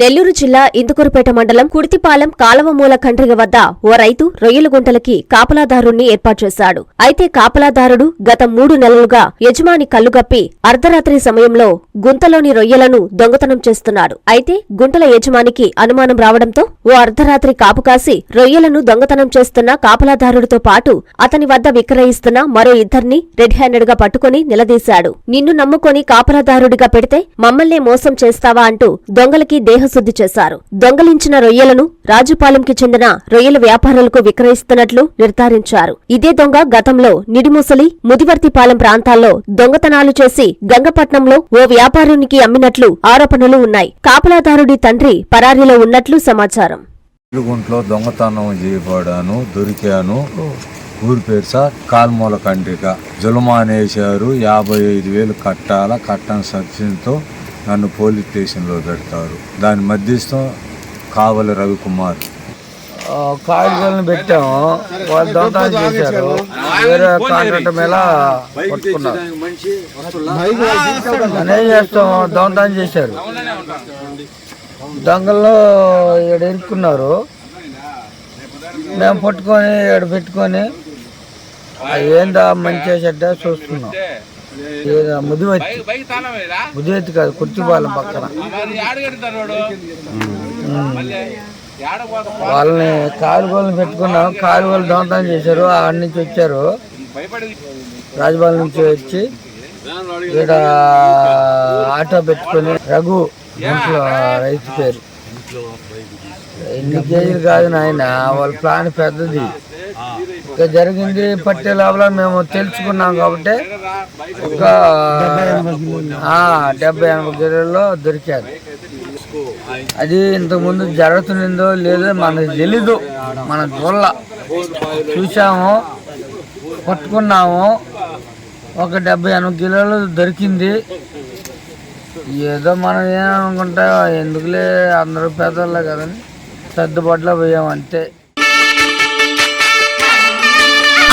నెల్లూరు జిల్లా ఇందుకూరుపేట మండలం కుడితిపాలెం కాలవమూల కండ్రిగ వద్ద ఓ రైతు రొయ్యల గుంటలకి కాపలాదారుణ్ణి ఏర్పాటు చేశాడు. అయితే కాపలాదారుడు గత మూడు నెలలుగా యజమాని కళ్ళుగప్పి అర్ధరాత్రి సమయంలో గుంతలోని రొయ్యలను దొంగతనం చేస్తున్నాడు. అయితే గుంటల యజమానికి అనుమానం రావడంతో ఓ అర్ధరాత్రి కాపు కాసి రొయ్యలను దొంగతనం చేస్తున్న కాపలాదారుడితో పాటు అతని వద్ద విక్రయిస్తున్న మరో ఇద్దరిని రెడ్ హ్యాండెడ్గా పట్టుకుని నిలదీశాడు. నిన్ను నమ్ముకొని కాపలాదారుడిగా పెడితే మమ్మల్నే మోసం చేస్తావా? అంటూ దొంగలకి దేహశుద్ధి చేశారు. దొంగలించిన రొయ్యలను రాజుపాలెంకి చెందిన రొయ్యల వ్యాపారులకు విక్రయిస్తున్నట్లు నిర్ధారించారు. ఇదే దొంగ గతంలో నిడిముసలి ముదివర్తిపాలెం ప్రాంతాల్లో దొంగతనాలు చేసి గంగపట్నంలో ఓ వ్యాపారునికి అమ్మినట్లు ఆరోపణలు ఉన్నాయి. కాపలాదారుడి తండ్రి పరారీలో ఉన్నట్లు సమాచారం. దొంగతనం చేయబడాను దొరికాను. ఊరి పేరు సార్ కాల్మూల కండ్రిక జులమానేశారు యాభై ఐదు వేలు కట్టాల కట్టని సబ్సిడీతో నన్ను పోలీస్ స్టేషన్లో పెడతారు. దాని మధ్యస్థం కావల రవికుమార్. కాగితాలను పెట్టాము. వాళ్ళు దొంగతనం చేశారు. వేరే కాంట్రాక్ట్ మీద పట్టుకున్నారు? మనం ఏం చేస్తాం? దొంగతనం చేశారు. దొంగల్లో ఇక్కడ ఇరుక్కున్నారు. మేము పట్టుకొని ఇక్కడ పెట్టుకొని ఏందా మంచి చెడ్డ చూస్తున్నాం. ముదివెత్తి ముదివెత్తి కాదు కుర్తిపాలెం పక్కన. వాళ్ళని కాలుగోలు పెట్టుకున్నాం కాలుగోలు దొంగతనం చేశారు ఆడ నుంచి వచ్చారు. రాజబాల నుంచి వచ్చి ఇక్కడ ఆటో పెట్టుకొని రఘు ఇంట్లో రైతు పేరు. ఎన్ని కేజీలు కాదు నాయన వాళ్ళ ప్లాన్ పెద్దది. జరిగింది పట్టే లోపల మేము తెలుసుకున్నాం కాబట్టి ఒక డెబ్బై ఎనభై గిన్నెల్లో దొరికారు. అది ఇంతకుముందు జరుగుతుందో లేదో మనకు తెలీదు. మన చూడాల చూసాము పట్టుకున్నాము. ఒక డెబ్బై ఎనభై కిలోలు దొరికింది. ఏదో మనం ఏమనుకుంటా ఎందుకులే అందరూ పెద్దలే కదని సర్దుబాటులో పోయాం అంతే